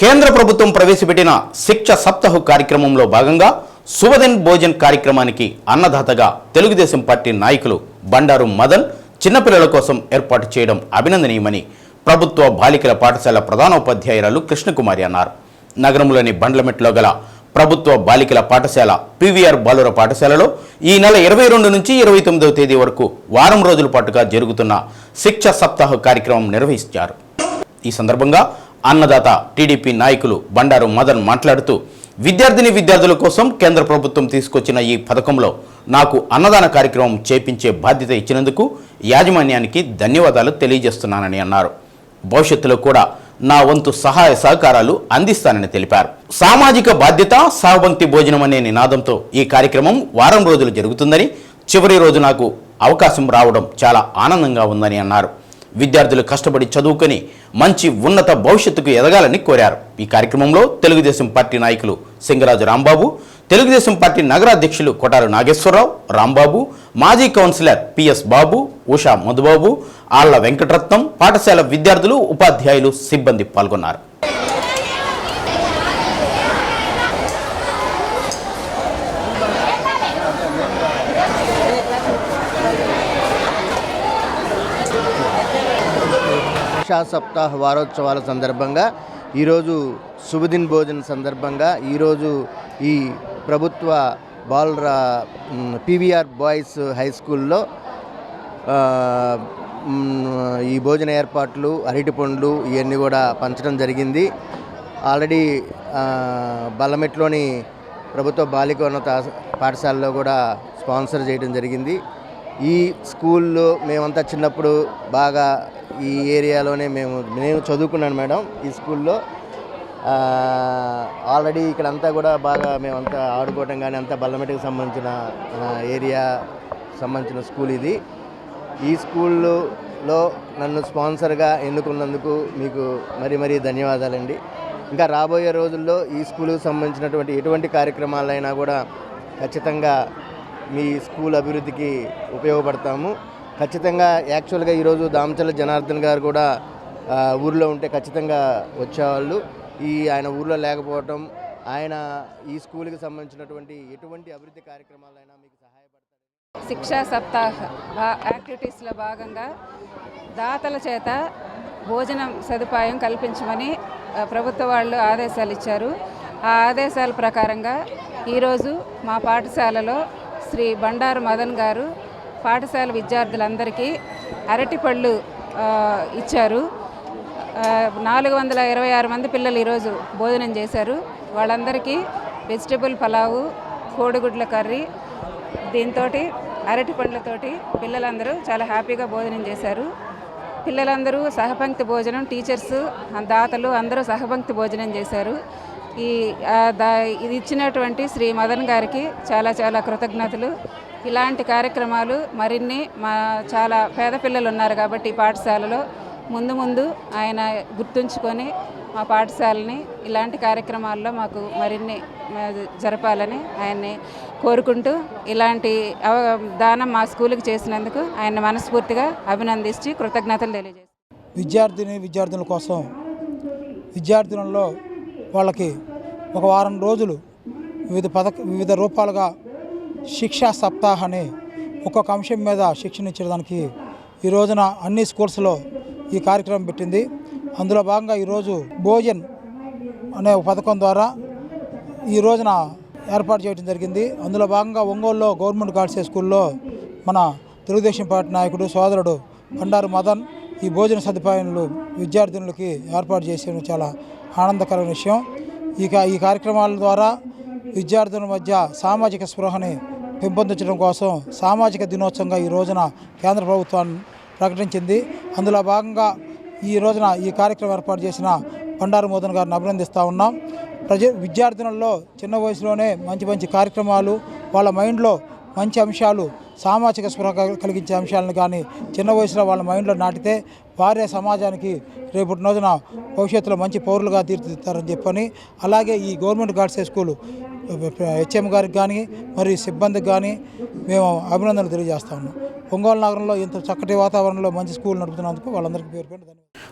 కేంద్ర ప్రభుత్వం ప్రవేశపెట్టిన శిక్ష సప్తాహు కార్యక్రమంలో భాగంగా సువదన్ భోజన్ కార్యక్రమానికి అన్నదాతగా తెలుగుదేశం పార్టీ నాయకులు బండారు మదన్ చిన్నపిల్లల కోసం ఏర్పాటు చేయడం అభినందనీయమని ప్రభుత్వ బాలికల పాఠశాల ప్రధానోపాధ్యాయురాలు కృష్ణకుమారి అన్నారు. నగరంలోని బండ్లమెట్లో గల ప్రభుత్వ బాలికల పాఠశాల పివిఆర్ బాలుర పాఠశాలలో ఈ నెల ఇరవై రెండు నుంచి ఇరవై తొమ్మిదవ తేదీ వరకు వారం రోజుల పాటుగా జరుగుతున్న శిక్ష సప్తాహ కార్యక్రమం నిర్వహించారు. ఈ సందర్భంగా అన్నదాత టీడీపీ నాయకులు బండారు మదన్ మాట్లాడుతూ విద్యార్థిని విద్యార్థుల కోసం కేంద్ర ప్రభుత్వం తీసుకొచ్చిన ఈ పథకంలో నాకు అన్నదాన కార్యక్రమం చేపించే బాధ్యత ఇచ్చినందుకు యాజమాన్యానికి ధన్యవాదాలు తెలియజేస్తున్నానని అన్నారు. భవిష్యత్తులో కూడా నా వంతు సహాయ సహకారాలు అందిస్తానని తెలిపారు. సామాజిక బాధ్యత సహపంక్తి భోజనం అనే నినాదంతో ఈ కార్యక్రమం వారం రోజులు జరుగుతుందని చివరి రోజు నాకు అవకాశం రావడం చాలా ఆనందంగా ఉందని అన్నారు. విద్యార్థులు కష్టపడి చదువుకొని మంచి ఉన్నత భవిష్యత్తుకు ఎదగాలని కోరారు. ఈ కార్యక్రమంలో తెలుగుదేశం పార్టీ నాయకులు సింగరాజు రాంబాబు తెలుగుదేశం పార్టీ నగరాధ్యక్షులు కొటారు నాగేశ్వరరావు రాంబాబు మాజీ కౌన్సిలర్ పిఎస్ బాబు ఉషా మధుబాబు ఆళ్ళ వెంకటరత్నం పాఠశాల విద్యార్థులు ఉపాధ్యాయులు సిబ్బంది పాల్గొన్నారు. భాషా సప్తాహ వారోత్సవాల సందర్భంగా ఈరోజు శుభదిన్ భోజన్ సందర్భంగా ఈరోజు ఈ ప్రభుత్వ బాలుర పీవీఆర్ బాయ్స్ హై స్కూల్లో ఈ భోజన ఏర్పాట్లు అరటి పండ్లు ఇవన్నీ కూడా పంచడం జరిగింది. ఆల్రెడీ బల్లమెట్లోని ప్రభుత్వ బాలికోన్నత పాఠశాలలో కూడా స్పాన్సర్ చేయడం జరిగింది. ఈ స్కూల్లో మేమంతా చిన్నప్పుడు బాగా ఈ ఏరియాలోనే మేము నేను చదువుకున్నాను మేడం ఈ స్కూల్లో. ఆల్రెడీ ఆల్రెడీ ఇక్కడంతా కూడా బాగా మేమంతా ఆడుకోవటం కానీ అంతా బల్లమెట్టుకు సంబంధించిన ఏరియా సంబంధించిన స్కూల్ ఇది. ఈ స్కూల్లో నన్ను స్పాన్సర్గా ఎన్నుకున్నందుకు మీకు మరి మరీ ధన్యవాదాలండి. ఇంకా రాబోయే రోజుల్లో ఈ స్కూల్కి సంబంధించినటువంటి ఎటువంటి కార్యక్రమాలైనా కూడా ఖచ్చితంగా మీ స్కూల్ అభివృద్ధికి ఉపయోగపడతాము. ఖచ్చితంగా యాక్చువల్గా ఈరోజు దామచల్ల జనార్దన్ గారు కూడా ఆ, ఊర్లో ఉంటే ఖచ్చితంగా వచ్చేవాళ్ళు. ఈ ఆయన ఊర్లో లేకపోవటం ఆయన ఈ స్కూల్కి సంబంధించినటువంటి ఎటువంటి అభివృద్ధి కార్యక్రమాలైనా మీకు సహాయపడతారు. శిక్షా సప్తాహ్ యాక్టివిటీస్లో భాగంగా దాతల చేత భోజనం సదుపాయం కల్పించమని ప్రభుత్వ వాళ్ళు ఆదేశాలు ఇచ్చారు. ఆ ఆదేశాల ప్రకారంగా ఈరోజు మా పాఠశాలలో శ్రీ బండారు మదన్ గారు పాఠశాల విద్యార్థులందరికీ అరటిపళ్ళు ఇచ్చారు. నాలుగు వందల ఇరవై ఆరు మంది పిల్లలు ఈరోజు భోజనం చేశారు. వాళ్ళందరికీ వెజిటబుల్ పలావు కోడిగుడ్ల కర్రీ దీంతో అరటి పళ్ళతోటి పిల్లలందరూ చాలా హ్యాపీగా భోజనం చేశారు. పిల్లలందరూ సహపంక్తి భోజనం టీచర్స్ దాతలు అందరూ సహపంక్తి భోజనం చేశారు. ఈ దా ఇది ఇచ్చినటువంటి శ్రీ మదన్ గారికి చాలా చాలా కృతజ్ఞతలు. ఇలాంటి కార్యక్రమాలు మరిన్ని మా చాలా పేద పిల్లలు ఉన్నారు కాబట్టి పాఠశాలలో. ముందు ముందు ఆయన గుర్తుంచుకొని మా పాఠశాలని ఇలాంటి కార్యక్రమాల్లో మాకు మరిన్ని జరపాలని ఆయన్ని కోరుకుంటూ ఇలాంటి అవ- దానం మా స్కూల్కి చేసినందుకు ఆయన మనస్ఫూర్తిగా అభినందించి కృతజ్ఞతలు తెలియజేస్తాను విద్యార్థిని విద్యార్థుల కోసం విద్యార్థులలో వాళ్ళకి ఒక వారం రోజులు వివిధ పథక వివిధ రూపాలుగా శిక్షా సప్తాహాన్ని అని ఒక్కొక్క అంశం మీద శిక్షణ ఇచ్చడానికి ఈ రోజున అన్ని స్కూల్స్లో ఈ కార్యక్రమం పెట్టింది. అందులో భాగంగా ఈరోజు భోజన్ అనే పథకం ద్వారా ఈ రోజున ఏర్పాటు చేయడం జరిగింది. అందులో భాగంగా ఒంగోలులో గవర్నమెంట్ గార్డ్స్ స్కూల్లో మన తెలుగుదేశం పార్టీ నాయకుడు సోదరుడు బండారు మదన్ ఈ భోజన సదుపాయాలు విద్యార్థినులకి ఏర్పాటు చేసిన చాలా ఆనందకరమైన విషయం. ఈ ఈ కార్యక్రమాల ద్వారా విద్యార్థుల మధ్య సామాజిక స్పృహని పెంపొందించడం కోసం సామాజిక దినోత్సవంగా ఈ రోజున కేంద్ర ప్రభుత్వం ప్రకటించింది. అందులో భాగంగా ఈ రోజున ఈ కార్యక్రమం ఏర్పాటు చేసిన బండారు మోదన్ గారిని అభినందిస్తూ ఉన్నాం. ప్రజ విద్యార్థినుల్లో చిన్న వయసులోనే మంచి మంచి కార్యక్రమాలు వాళ్ళ మైండ్లో మంచి అంశాలు సామాజిక స్పృహ కలిగించే అంశాలను కానీ చిన్న వయసులో వాళ్ళ మైండ్లో నాటితే వారే సమాజానికి రేపటి రోజున భవిష్యత్తులో మంచి పౌరులుగా తీర్చిదిద్దారని చెప్పని అలాగే ఈ గవర్నమెంట్ గార్డ్స్ స్కూల్ హెచ్ఎం గారికి కానీ మరియు సిబ్బందికి కానీ మేము అభినందనలు తెలియజేస్తా ఉన్నాం. ఒంగోలు నగరంలో ఇంత చక్కటి వాతావరణంలో మంచి స్కూల్ నడుపుతున్నందుకు వాళ్ళందరికీ పేరు పెట్టి